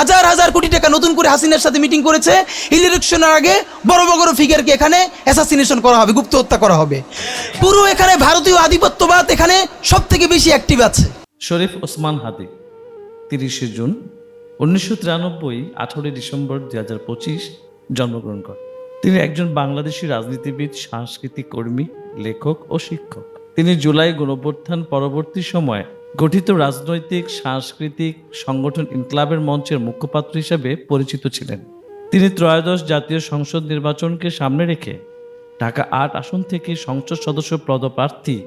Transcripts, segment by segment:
হাজার হাজার কোটি টাকা নতুন করে হাসিনার সাথে মিটিং করেছে। ইলেকশনের আগে বড় বড় ফিগারকে এখানে অ্যাসাসিনেশন করা হবে, গুপ্ত হত্যা করা হবে। পুরো এখানে ভারতীয় আধিপত্যবাদ এখানে সব থেকে বেশি অ্যাক্টিভ আছে। শরীফ ওসমান হাদি, তিরিশে জুন, উনিশশো তিরানব্বই, আঠারোই ডিসেম্বর, দুই হাজার পঁচিশ, জন্মগ্রহণ করেন। তিনি একজন বাংলাদেশি রাজনীতিবিদ, সাংস্কৃতিক কর্মী, লেখক ও শিক্ষক। তিনি জুলাই গণঅভ্যুত্থান পরবর্তী সময়ে গঠিত রাজনৈতিক, সাংস্কৃতিক সংগঠন ইনকলাবের মঞ্চের মুখপাত্র হিসেবে পরিচিত ছিলেন। তিনি ত্রয়োদশ জাতীয় সংসদ নির্বাচনকে সামনে রেখে ঢাকা আট আসন থেকে সংসদ সদস্য পদপ্রার্থী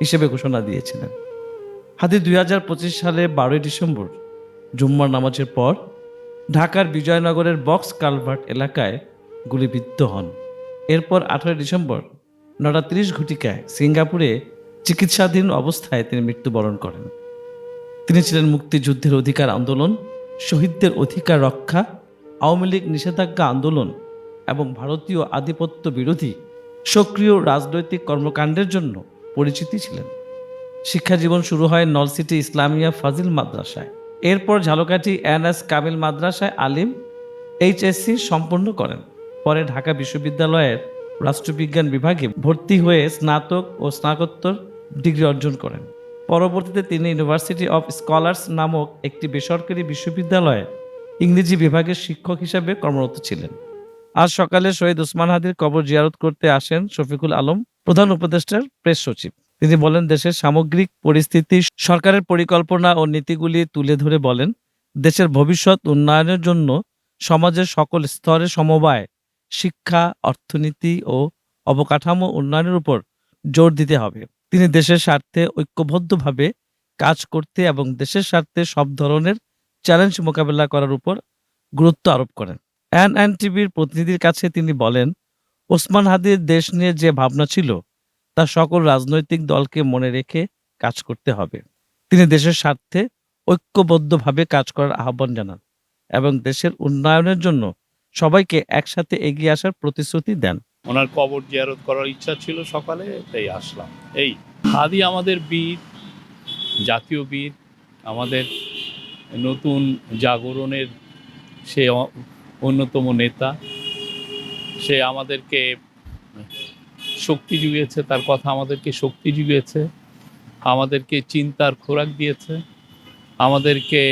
হিসেবে ঘোষণা দিয়েছিলেন। হাদি দুই হাজার পঁচিশ সালে বারোই ডিসেম্বর, জুম্মার নামাজের পর ঢাকার বিজয়নগরের বক্স কালভার্ট এলাকায় গুলিবিদ্ধ হন। এরপর আঠারোই ডিসেম্বর নটা তিরিশ ঘটিকায় সিঙ্গাপুরে চিকিৎসাধীন অবস্থায় তিনি মৃত্যুবরণ করেন। তিনি ছিলেন মুক্তিযুদ্ধের অধিকার আন্দোলন, শহীদদের অধিকার রক্ষা, আওয়ামী লীগ নিষেধাজ্ঞা আন্দোলন এবং ভারতীয় আধিপত্য বিরোধী সক্রিয় রাজনৈতিক কর্মকাণ্ডের জন্য পরিচিতি ছিলেন। শিক্ষা জীবন শুরু হয় নলসিটি ইসলামিয়া ফাজিল মাদ্রাসায়। এরপর ঝালকাঠি এন এস কামিল মাদ্রাসায় আলিম, এইচএসসি সম্পন্ন করেন। পরে ঢাকা বিশ্ববিদ্যালয়ের রাষ্ট্রবিজ্ঞান বিভাগে ভর্তি হয়ে স্নাতক ও স্নাতকোত্তর ডিগ্রি অর্জন করেন। পরবর্তীতে তিনি ইউনিভার্সিটি অফ স্কলার্স নামক একটি বেসরকারি বিশ্ববিদ্যালয়ে ইংরেজি বিভাগের শিক্ষক হিসাবে কর্মরত ছিলেন। আজ সকালে শহীদ ওসমান হাদির কবর জিয়ারত করতে আসেন শফিকুল আলম, প্রধান উপদেষ্টার প্রেস সচিব। তিনি বলেন, দেশের সামগ্রিক পরিস্থিতি, সরকারের পরিকল্পনা ও নীতিগুলি তুলে ধরে বলেন, দেশের ভবিষ্যৎ উন্নয়নের জন্য সমাজের সকল স্তরে সমবায়, শিক্ষা, অর্থনীতি ও অবকাঠামো উন্নয়নের উপর জোর দিতে হবে। তিনি দেশের স্বার্থে ঐক্যবদ্ধভাবে কাজ করতে এবং দেশের স্বার্থে সব ধরনের চ্যালেঞ্জ মোকাবেলা করার উপর গুরুত্ব আরোপ করেন। এন এন টিভির প্রতিনিধির কাছে তিনি বলেন, ওসমান হাদির দেশ নিয়ে যে ভাবনা ছিল, তা সকল রাজনৈতিক দলকে মনে রেখে কাজ করতে হবে। তিনি দেশের স্বার্থে ঐক্যবদ্ধভাবে কাজ করার আহ্বান জানান এবং দেশের উন্নয়নের জন্য সবাইকে একসাথে এগিয়ে আসার প্রতিশ্রুতি দেন। ওনার কবর জিয়ারত করার ইচ্ছা ছিল সকালে, তাই আসলাম। এই হাদি আমাদের বীর, জাতীয় বীর, আমাদের নতুন জাগরণের সে অন্যতম নেতা। সে আমাদেরকে শক্তি জুগিয়েছে, তার কথা আমাদেরকে শক্তি জুগিয়েছে, আমাদেরকে চিন্তার খোরাক দিয়েছে, আমাদেরকে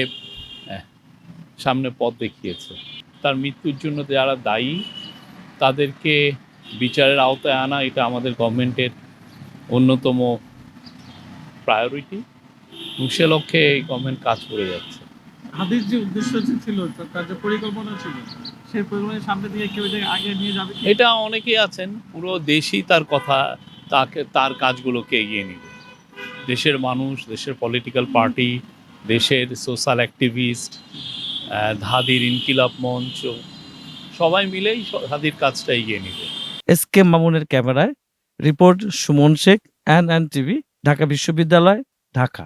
সামনে পথ দেখিয়েছে। তার মৃত্যুর জন্য যারা দায়ী, তাদেরকে বিচারের আওতায় আনা এটা আমাদের গভর্নমেন্টের অন্যতম প্রায়োরিটি। এবং সে লক্ষ্যে এই গভর্নমেন্ট কাজ করে যাচ্ছে। হাদির যে উদ্দেশ্য যে ছিল তার- যে পরিকল্পনা ছিল সেই পরিকল্পনার সামনে কেউ আগে নিয়ে যাবে এটা অনেকেই আছেন পুরো দেশই তার কথা তাকে তার কাজগুলোকে এগিয়ে নিবে। দেশের মানুষ দেশের পলিটিক্যাল পার্টি দেশের সোশ্যাল অ্যাক্টিভিস্ট ধাদির ইনকিলাব মঞ্চ সবাই মিলেই হাদির কাজটা এগিয়ে নিবে। এস কে মামুনের ক্যামেরায় report Suman Sheikh N N TV Dhaka বিশ্ববিদ্যালয় ঢাকা।